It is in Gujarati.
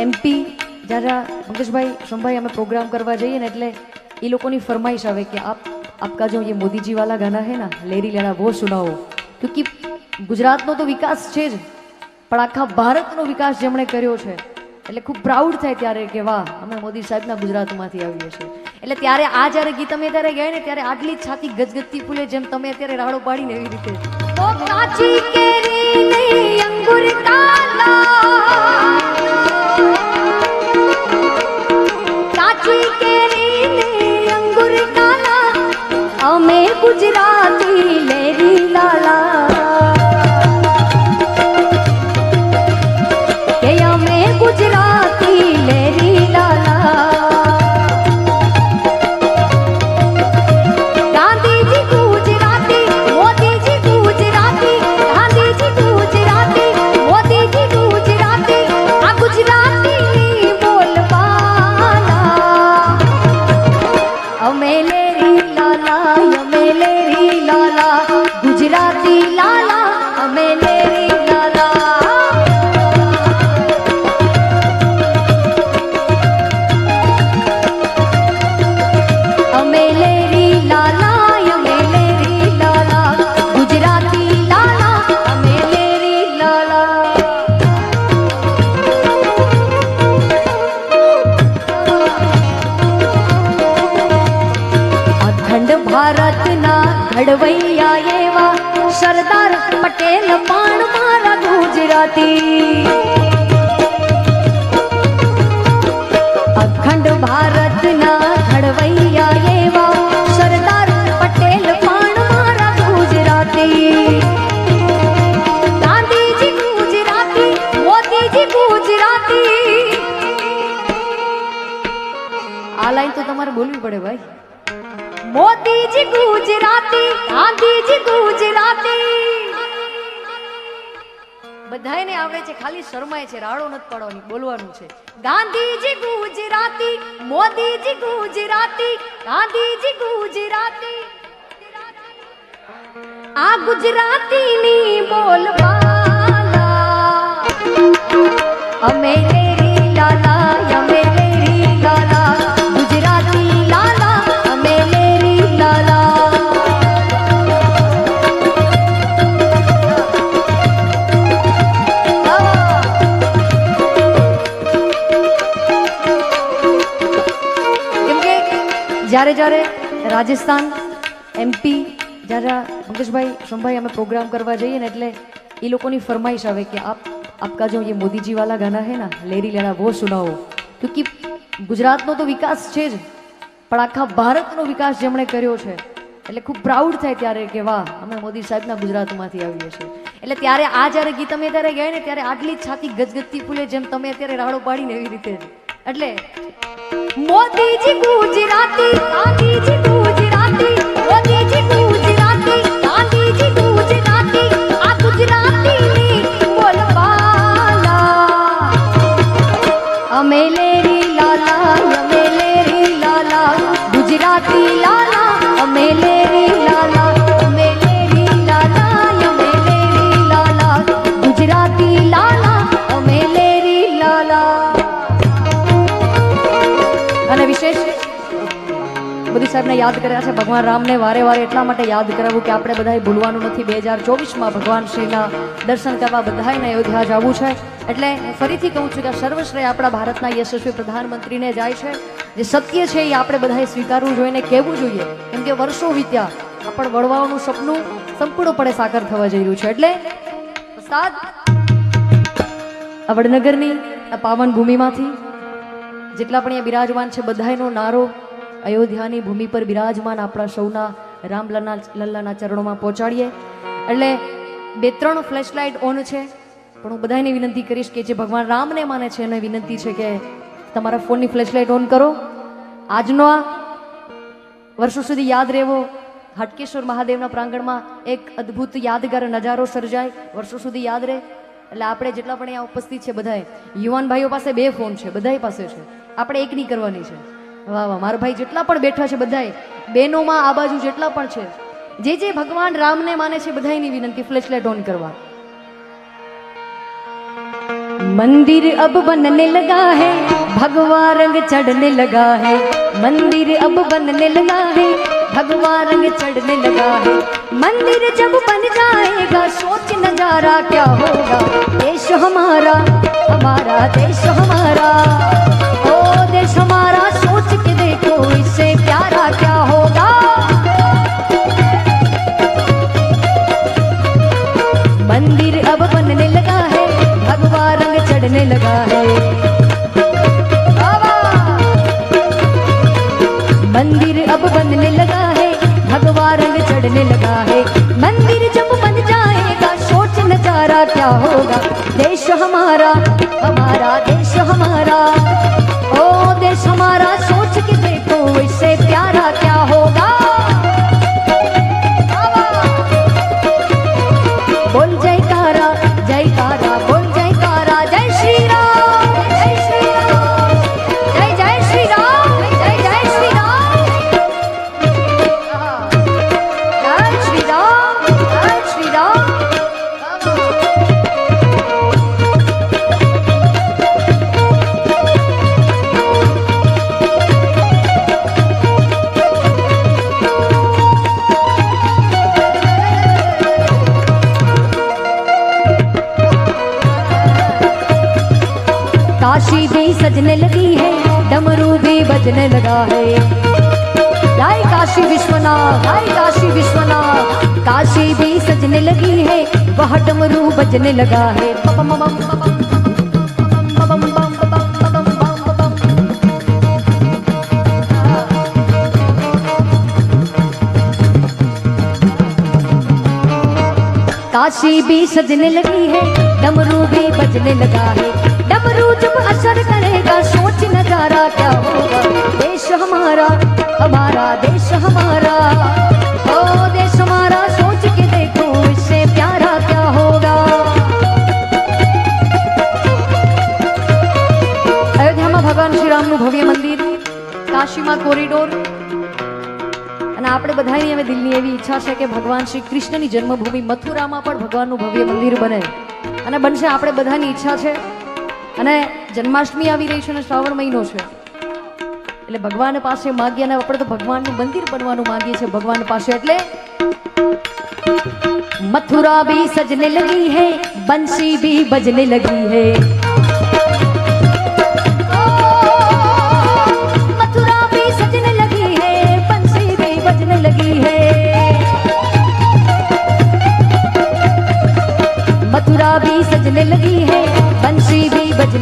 એમપી જ્યાં જ્યાં મંગેશભાઈ, સોમભાઈ, અમે પ્રોગ્રામ કરવા જઈએ ને એટલે એ લોકોની ફરમાઈશ આવે કે આપ, આપકા જો એ મોદીજીવાલા ગાના હે ના, લેરી લેના વો સુનાવો. ક્યુંકિ ગુજરાતનો તો વિકાસ છે જ, પણ આખા ભારતનો વિકાસ જેમણે કર્યો છે, એટલે ખૂબ પ્રાઉડ થાય ત્યારે કે વાહ, અમે મોદી સાહેબના ગુજરાતમાંથી આવીએ છીએ. એટલે ત્યારે આ જ્યારે ગીત અમે ત્યારે ગયા ને, ત્યારે આટલી છાતી ગજગજતી ફૂલે જેમ તમે અત્યારે રાડો પાડીને એવી રીતે. અંગુરતા ઘડવૈયા એવા સરદાર પટેલ પણ મારા ગુજરાતી. અખંડ ભારતના ઘડવૈયા એવા સરદાર પટેલ પણ મારા ગુજરાતી. ગાંધીજી ગુજરાતી, મોદીજી ગુજરાતી. આ લાઈન તો તમારે બોલવી પડે ભાઈ. મોદીજી ગુજરાતી, ગાંધીજી ગુજરાતી. બધાયને આવડે છે, ખાલી શરમાય છે, રાડો નથી પાડવાની, બોલવાનું છે. ગાંધીજી ગુજરાતી, મોદીજી ગુજરાતી, ગાંધીજી ગુજરાતી. આ ગુજરાતીની બોલવાલા અમે જ્યારે જ્યારે રાજસ્થાન એમપી જ્યારે પંકજભાઈ સોમભાઈ અમે પ્રોગ્રામ કરવા જઈએ ને એટલે એ લોકોની ફરમાઈશ આવે કે આપ આપકા જો એ મોદીજી વાલા ગાના હે ના, લેરી લેના વો સુનાવો. ક્યુંકિ ગુજરાતનો તો વિકાસ છે જ, પણ આખા ભારતનો વિકાસ જેમણે કર્યો છે, એટલે ખૂબ પ્રાઉડ થાય ત્યારે કે વાહ, અમે મોદી સાહેબના ગુજરાતમાંથી આવીએ છીએ. એટલે ત્યારે આ જ્યારે ગીત અમે ત્યારે ગયા ને, ત્યારે આટલી જ છાતી ગજગજતી ફૂલે જેમ તમે અત્યારે રાડો પાડીને એવી રીતે જ. એટલે મોદીજી ગુજરાતી ગાંધીજી ગુજરાતી મોદીજી ગુજરાતી. સાહેબને યાદ કર્યા છે. ભગવાન રામને વારે વારે એટલા માટે યાદ કરાવવું કે આપણે બધાએ ભૂલવાનું નથી. બે હજાર ચોવીસમાં ભગવાન શ્રીના દર્શન કરવા બધાને અયોધ્યા જવું છે. એટલે ફરીથી કહું છું કે સર્વશ્રેય આપણા ભારતના યશસ્વી પ્રધાનમંત્રીને જાય છે. જે સત્ય છે એ આપણે બધાએ સ્વીકારવું જોઈએ કહેવું જોઈએ. કેમ કે વર્ષો વીત્યા આપણ વળવાનું સપનું સંપૂર્ણપણે સાકાર થવા જઈ રહ્યું છે. એટલે વડનગરની, આ પાવન ભૂમિમાંથી જેટલા પણ અહીંયા બિરાજમાન છે, બધાયનો નારો અયોધ્યાની ભૂમિ પર બિરાજમાન આપણા સૌના રામ લલ્લાના ચરણોમાં પહોંચાડીએ. એટલે બે ત્રણ ફ્લેશલાઇટ ઓન છે. પણ હું બધાને વિનંતી કરીશ કે જે ભગવાન રામને માને છે, એને વિનંતી છે કે તમારા ફોનની ફ્લેશલાઇટ ઓન કરો. આજનો આ વર્ષો સુધી યાદ રહેવો. હાટકેશ્વર મહાદેવના પ્રાંગણમાં એક અદ્ભુત યાદગાર નજારો સર્જાય. વર્ષો સુધી યાદ રહે. એટલે આપણે જેટલા પણ અહીંયા ઉપસ્થિત છે બધાએ, યુવાન ભાઈઓ પાસે બે ફોન છે, બધાય પાસે છે. આપણે એક નહીં કરવાની છે. વાહ વાહ, મારા ભાઈ જેટલા પણ બેઠા છે બધાએ બહેનોમાં આ બાજુ જેટલા પણ છે, જે જે ભગવાન રામને માને છે બધાની વિનંતી ફ્લેશલાઇટ ઓન કરવા. મંદિર અબ બનને લગા હે ભગવા રંગ ચડને લગા હે મંદિર અબ બનને લગા હે ભગવા રંગ ચડને લગા હે મંદિર જબ બન જાયેગા, સોચ નજારા ક્યા હોગા? દેશ હમારા હમારા દેશ હમારા. लगा है। मंदिर अब बनने लगा है भगवा रंग चढ़ने लगा है। मंदिर जब बन जाएगा, सोच नज़ारा क्या होगा। देश हमारा ताशी भी सजने लगी है, डमरू भी बजने लगा है। गाय काशी विश्वनाथ, गाय काशी विश्वनाथ काशी भी सजने लगी है, वह डमरू बजने लगा है। काशी भी सजने लगी है, डमरू भी बजने लगा है। जब असर करेगा सोच नजारा क्या होगा देश हमारा हमारा देश हमारा ओ देश हमारा सोच के देखो इससे प्यारा क्या होगा અયોધ્યામાં ભગવાન શ્રી રામનું ભવ્ય મંદિર કાશીમાં કોરિડોર અને આપણે બધાની હવે દિલની એવી ઈચ્છા છે કે ભગવાન શ્રી કૃષ્ણની જન્મભૂમિ મથુરામાં પણ ભગવાનનું ભવ્ય મંદિર બને અને બનશે આપણે બધાની ઈચ્છા છે અને જન્માષ્ટમી આવી રહી છે અને શ્રાવણ મહિનો છે એટલે ભગવાન પાસે માગીએ અને આપણે તો ભગવાનનું મંદિર બનવાનું માગીએ છીએ ભગવાન પાસે એટલે મથુરા ભી સજને લગી હે બંસી ભી બજને લગી હે મથુરા ભી સજને લગી હે બંસી ભી બજને લગી હે મથુરા ભી સજને લગી હે